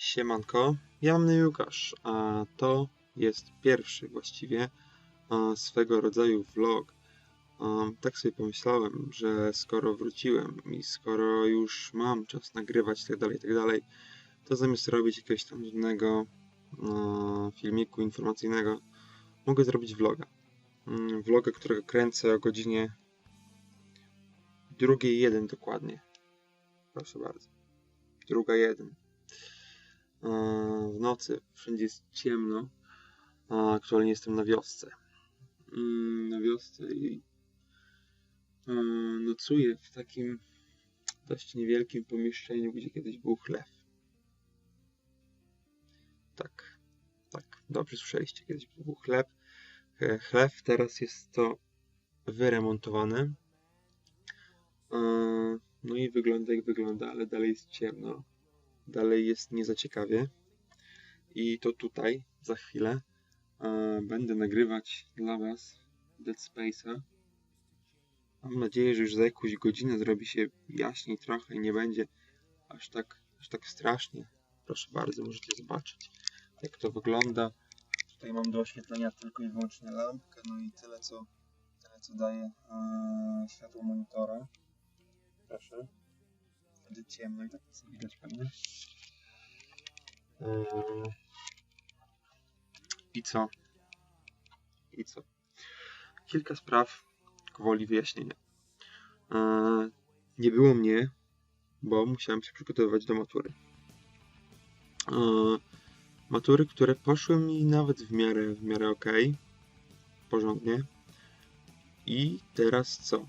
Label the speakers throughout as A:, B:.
A: Siemanko, ja mam na imię Łukasz, a to jest pierwszy właściwie swego rodzaju vlog. Tak sobie pomyślałem, że skoro wróciłem i skoro już mam czas nagrywać itd., itd., to zamiast robić jakiegoś tam nudnego a, filmiku informacyjnego, mogę zrobić vloga. Mm, Vloga, którego kręcę o godzinie drugiej jeden dokładnie. Proszę bardzo. Druga jeden w nocy. Wszędzie jest ciemno. Aktualnie jestem na wiosce. Mm, Na wiosce i e, nocuję w takim dość niewielkim pomieszczeniu, gdzie kiedyś był chlew. Tak, tak, dobrze słyszeliście. Kiedyś był chleb. e, Chlew, teraz jest to wyremontowane. E, No i wygląda jak wygląda, ale dalej jest ciemno dalej jest nie za ciekawie. I to tutaj za chwilę e, będę nagrywać dla Was Dead Space'a. Mam nadzieję, że już za jakąś godzinę zrobi się jaśniej trochę i nie będzie aż tak, aż tak strasznie. Proszę bardzo, możecie zobaczyć jak to wygląda. Tutaj mam do oświetlenia tylko i wyłącznie lampkę, no i tyle co, tyle co daje e, światło monitora. Ciemno i tak nic nie widać pewnie. Eee, I co? I co? Kilka spraw gwoli wyjaśnienia. Eee, Nie było mnie, bo musiałem się przygotowywać do matury. Eee, Matury, które poszły mi nawet w miarę, w miarę ok, porządnie. I teraz co?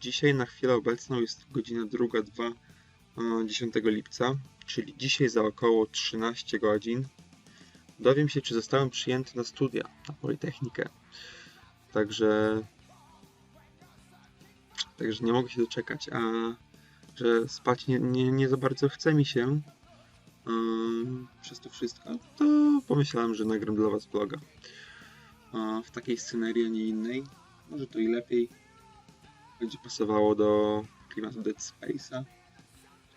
A: Dzisiaj na chwilę obecną jest godzina 2.02 e, 10 lipca, czyli dzisiaj za około 13 godzin dowiem się, czy zostałem przyjęty na studia na Politechnikę. Także także nie mogę się doczekać, a że spać nie, nie, nie za bardzo chce mi się em, przez to wszystko, to pomyślałem, że nagram dla Was vloga. W takiej scenerii, a nie innej. Może to i lepiej będzie pasowało do klimatu Dead Space'a,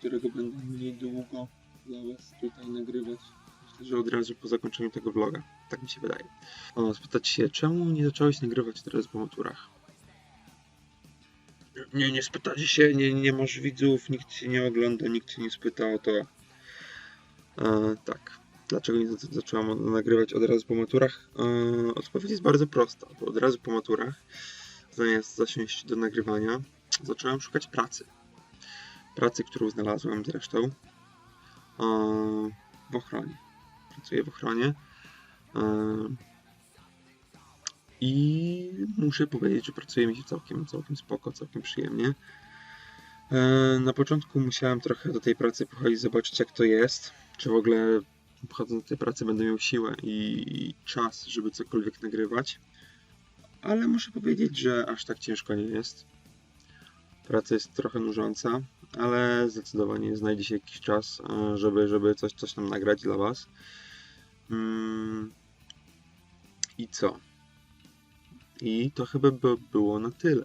A: którego będę niedługo dla Was tutaj nagrywać. Myślę, że od razu po zakończeniu tego vloga. Tak mi się wydaje. O, spytać się, czemu nie zacząłeś nagrywać teraz po maturach? Nie, nie spytacie się, nie, nie masz widzów, nikt się nie ogląda, nikt się nie spyta o to. E, tak. Dlaczego nie za- zacząłem nagrywać od razu po maturach? E, odpowiedź jest bardzo prosta, bo od razu po maturach zamiast zasiąść do nagrywania, zacząłem szukać pracy. Pracy, którą znalazłem zresztą e, w ochronie. Pracuję w ochronie. e, I muszę powiedzieć, że pracuje mi się całkiem, całkiem spoko, całkiem przyjemnie. E, Na początku musiałem trochę do tej pracy pochodzić, zobaczyć jak to jest. Czy w ogóle chodząc do tej pracy będę miał siłę i czas, żeby cokolwiek nagrywać ale muszę powiedzieć, że aż tak ciężko nie jest. Praca jest trochę nużąca, ale zdecydowanie znajdzie się jakiś czas, e, żeby, żeby coś, coś tam nagrać dla Was. Mm. I co? I to chyba by było na tyle.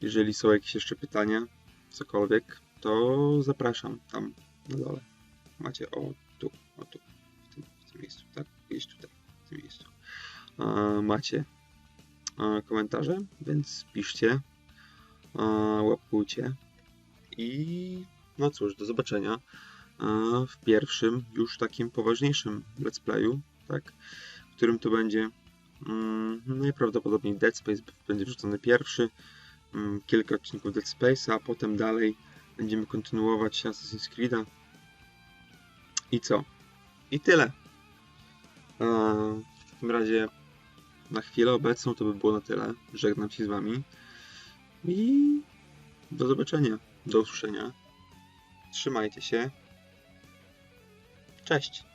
A: Jeżeli są jakieś jeszcze pytania, cokolwiek, to zapraszam tam na dole. Macie o tu, o tu, w tym, w tym miejscu, tak? Gdzieś tutaj, w tym miejscu. E, macie e, komentarze, więc piszcie, e, łapkujcie i no cóż, do zobaczenia e, w pierwszym, już takim poważniejszym let's playu, tak, w którym to będzie mm, najprawdopodobniej Dead Space będzie wrzucony pierwszy, mm, kilka odcinków Dead Space'a, a potem dalej będziemy kontynuować Assassin's Creed'a i co? I tyle. E, w tym razie na chwilę obecną to by było na tyle. Żegnam się z Wami i do zobaczenia, do usłyszenia. Trzymajcie się. Cześć.